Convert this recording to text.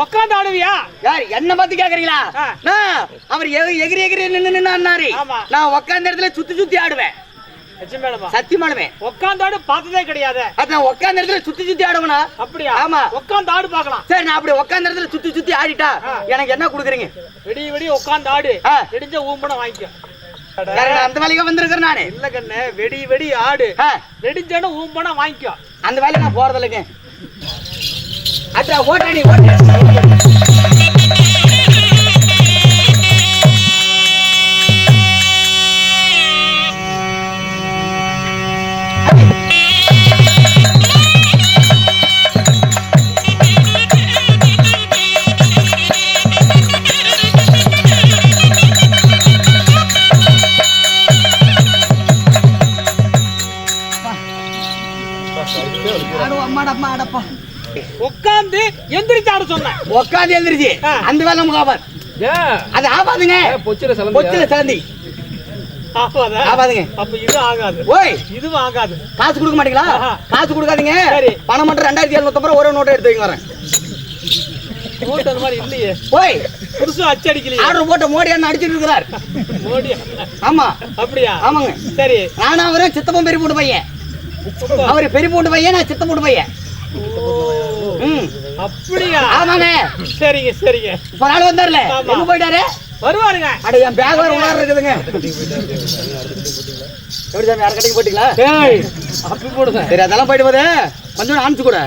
உக்காந்து ஆடுவியா யார் என்ன பார்த்து கேக்குறீங்களா? அவர் எகிரி எகிரி நின்னு நின்னு ஆடினாரு ஆமா. நான் உட்கார்ந்த இடத்துல சுத்தி சுத்தி ஆடுவேன். லட்சுமி மேடமா சத்தியம் ஆடுவேன். உக்காந்து ஆடு பார்த்ததே கிடையாது. அது நான் உட்கார்ந்த இடத்துல சுத்தி சுத்தி ஆடுவேனா? அப்படியா? ஆமா. உக்காந்து ஆடு பார்க்கலாம். சரி நான் அப்படி உட்கார்ந்த இடத்துல சுத்தி சுத்தி ஆடிட்டா. எனக்கு என்ன கொடுக்குறீங்க? விடிய விடிய உட்காந்து ஆடு. இடிஞ்ச ஊம்பனம் வாங்கிக்கோ. அந்த வேலைக்கு வந்திருக்கிறேன் நானு. இல்ல கண்ணு வெடி வெடி ஆடு. வெடிஞ்சோன்னு ஊம்பனம் வாங்கிக்கோ. அந்த வேலைக்கு நான் போறது இல்லைங்க அட்ரா ஓட்டாடி ஓட்டு அம்மாடா, அடப்பா. உட்காந்து எந்திரிச்சு ஆட சொன்னேன். உட்கார்ந்து எழுந்திருச்சு ஆ. அந்த வேலை நமக்கு ஆபாது. அது ஆபாதுங்க. பொச்சில பொச்சில சிலந்தி ஆபாதுங்க. அப்ப இது ஆகாது. ஓய். இதுவும் ஆகாது. காசு கொடுக்க மாட்டீங்களா. காசு கொடுக்காதீங்க. சரி. பணம் மட்டும் ரெண்டாயிரத்தி எழுநூத்தி ரூபாய் ஒரே நோட்டை எடுத்து வைங்க வரேன். நோட்டு அந்த மாதிரி இல்லையே. ஓய். புதுசா அச்சடிக்கலையே. ஆர்டர் போட்ட மோடி அண்ணன் அடிச்சிட்டு இருக்கிறார். மோடி. ஆமா. அப்படியா? ஆமாங்க. சரி. நானும் அவரும் சித்தப்பன் பெரிய போட்டு பையன். அவரு பெரிய போட்டு பையன் நான் சித்த போட்டு பையன் அப்படியா? ஆமாங்க. சரிங்க சரிங்க. இப்ப நாள் வந்தார்ல. எங்க போயிட்டாரு? வருவாருங்க. அட என் பேக் வேற உணர்வு இருக்குதுங்க. எப்படி சாமி யார் கடைக்கு போட்டீங்களா ஏய் அப்படி போடுங்க. சரி அதெல்லாம் போயிட்டு போதே கொஞ்சம் அனுப்பிச்சு கூட.